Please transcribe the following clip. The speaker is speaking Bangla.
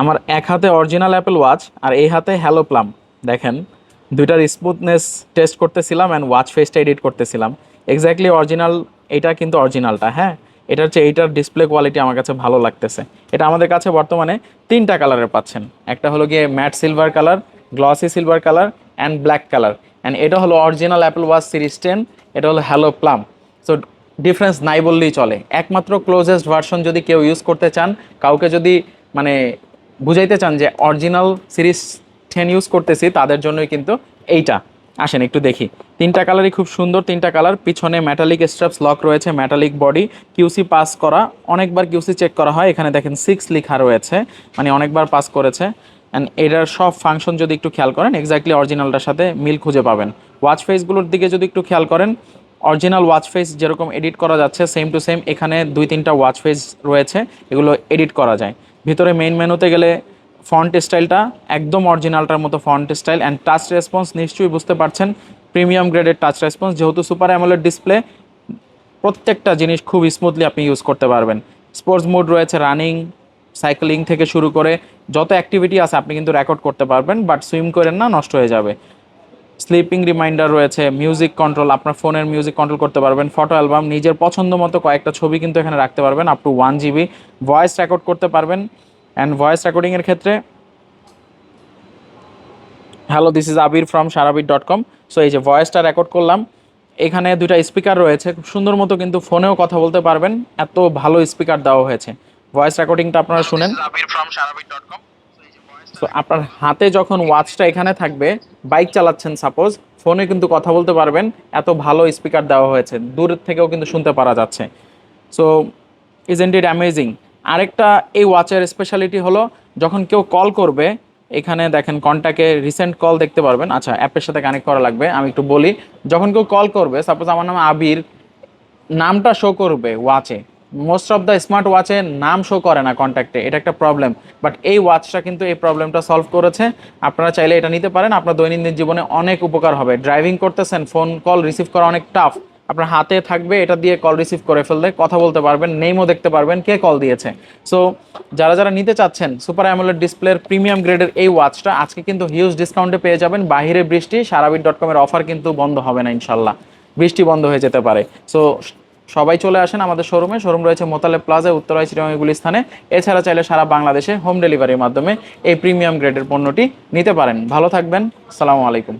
আমার এক হাতে অরিজিনাল অ্যাপেল ওয়াচ আর এই হাতে হ্যালো প্লাম দেখেন, দুইটার স্মুথনেস টেস্ট করতেছিলাম অ্যান্ড ওয়াচ ফেসটা এডিট করতেছিলাম। এক্স্যাক্টলি অরিজিনাল এটা কিন্তু অরিজিনালটা হ্যাঁ? এটা হচ্ছে এইটার ডিসপ্লে কোয়ালিটি আমার কাছে ভালো লাগতেছে। এটা আমাদের কাছে বর্তমানে তিনটা কালারের পাচ্ছেন। একটা হলো গিয়ে matte silver colour glossy silver colour and black colour and এটা হলো original Apple watch series ten এটা হলো হ্যালো প্লাম সো ডিফারেন্স নাই বললেই চলে। একমাত্র ক্লোজেস্ট ভার্সন যদি কেউ ইউজ করতে চান, কাউকে যদি মানে বুঝাইতে চান যে অরিজিনাল সিরিজ টেন ইউজ করতেছি, তাদের জন্যই কিন্তু এইটা। আসেন, একটু দেখি। তিনটা কালারই খুব সুন্দর, তিনটা কালার পিছনে ম্যাটালিক স্ট্রাপস লক রয়েছে ম্যাটালিক বডি কিউসি পাস করা, অনেকবার কিউসি চেক করা হয়। এখানে দেখেন সিক্স লেখা রয়েছে মানে অনেকবার পাস করেছে। অ্যান্ড এটার সব ফাংশন যদি একটু খেয়াল করেন এক্স্যাক্টলি অরিজিনালটার সাথে মিল খুঁজে পাবেন। ওয়াচ ফেসগুলোর দিকে যদি একটু খেয়াল করেন অরিজিনাল ওয়াচ ফেস যেরকম এডিট করা যাচ্ছে সেম টু সেম এখানে দুই তিনটা ওয়াচ ফেস রয়েছে, এগুলো এডিট করা যায়। ভিতরে মেইন মেনুতে গেলে ফন্ট স্টাইলটা একদম অরিজিনালটার মতো font style and touch response নিশ্চয়ই বুঝতে পারছেন প্রিমিয়াম গ্রেডের টাচ রেসপন্স যেহেতু সুপার অ্যামোলেড ডিসপ্লে প্রত্যেকটা জিনিস খুব স্মুথলি আপনি ইউজ করতে পারবেন। স্পোর্টস মোড রয়েছে রানিং সাইক্লিং থেকে শুরু করে, যত অ্যাক্টিভিটি আছে আপনি কিন্তু রেকর্ড করতে পারবেন বাট সুইম করেন না, নষ্ট হয়ে যাবে। স্লিপিং রিমাইন্ডার রয়েছে, মিউজিক কন্ট্রোল, আপনার ফোনের মিউজিক কন্ট্রোল করতে পারবেন, ফটো অ্যালবাম, নিজের পছন্দ মতো কয়েকটা ছবি কিন্তু এখানে রাখতে পারবেন up to one GB voice record করতে পারবেন অ্যান্ড ভয়েস রেকর্ডিংয়ের ক্ষেত্রে hello this is Abir from Sarabir dot com so এই যে ভয়েসটা রেকর্ড করলাম, এখানে দুটা স্পিকার রয়েছে, খুব সুন্দর মতো কিন্তু ফোনেও কথা বলতে পারবেন, এত ভালো স্পিকার দেওয়া হয়েছে ভয়েস রেকর্ডিংটা আপনারা শুনেন। সো আপনার হাতে যখন ওয়াচটা এখানে থাকবে বাইক চালাচ্ছেন সাপোজ ফোনে কিন্তু কথা বলতে পারবেন, এত ভালো স্পিকার দেওয়া হয়েছে, দূর থেকেও কিন্তু শুনতে পারা যাচ্ছে। So is isn't it amazing আরেকটা এই ওয়াচের স্পেশালিটি হলো, যখন কেউ কল করবে, এখানে দেখেন কন্ট্যাক্টে রিসেন্ট কল দেখতে পারবেন। আচ্ছা অ্যাপের সাথে কানেক্ট করা লাগবে, আমি একটু বলি। যখন কেউ কল করবে সাপোজ আমার নাম আবির, নামটা শো করবে ওয়াচে মোস্ট অফ দ্য স্মার্ট ওয়াচে নাম শো করে না কন্ট্যাক্টে এটা একটা প্রবলেম বাট এই ওয়াচটা কিন্তু এই প্রবলেমটা সলভ করেছে। আপনারা চাইলে এটা নিতে পারেন। আপনার দৈনন্দিন জীবনে অনেক উপকার হবে। ড্রাইভিং করতেছেন ফোন কল রিসিভ করা অনেক টাফ আপনার হাতে থাকবে, এটা দিয়ে কল রিসিভ করে ফেললে কথা বলতে পারবেন নেমও দেখতে পারবেন, কে কল দিয়েছে। সো যারা যারা নিতে চাচ্ছেন সুপার অ্যামোলেড ডিসপ্লের প্রিমিয়াম গ্রেডের এই ওয়াচটা আজকে কিন্তু হিউজ ডিসকাউন্টে পেয়ে যাবেন। বাহিরে বৃষ্টি, সারাবিট ডট কমের অফার কিন্তু বন্ধ হবে না, ইনশাল্লাহ। বৃষ্টি বন্ধ হয়ে যেতে পারে। সো সবাই চলে আসেন আমাদের শোরুমে। শোরুম রয়েছে মোতালে প্লাজায় উত্তরায় এগুলি স্থানে এছাড়া চাইলে সারা বাংলাদেশে হোম ডেলিভারির মাধ্যমে এই প্রিমিয়াম গ্রেডের পণ্যটি নিতে পারেন। ভালো থাকবেন। সালামু আলাইকুম।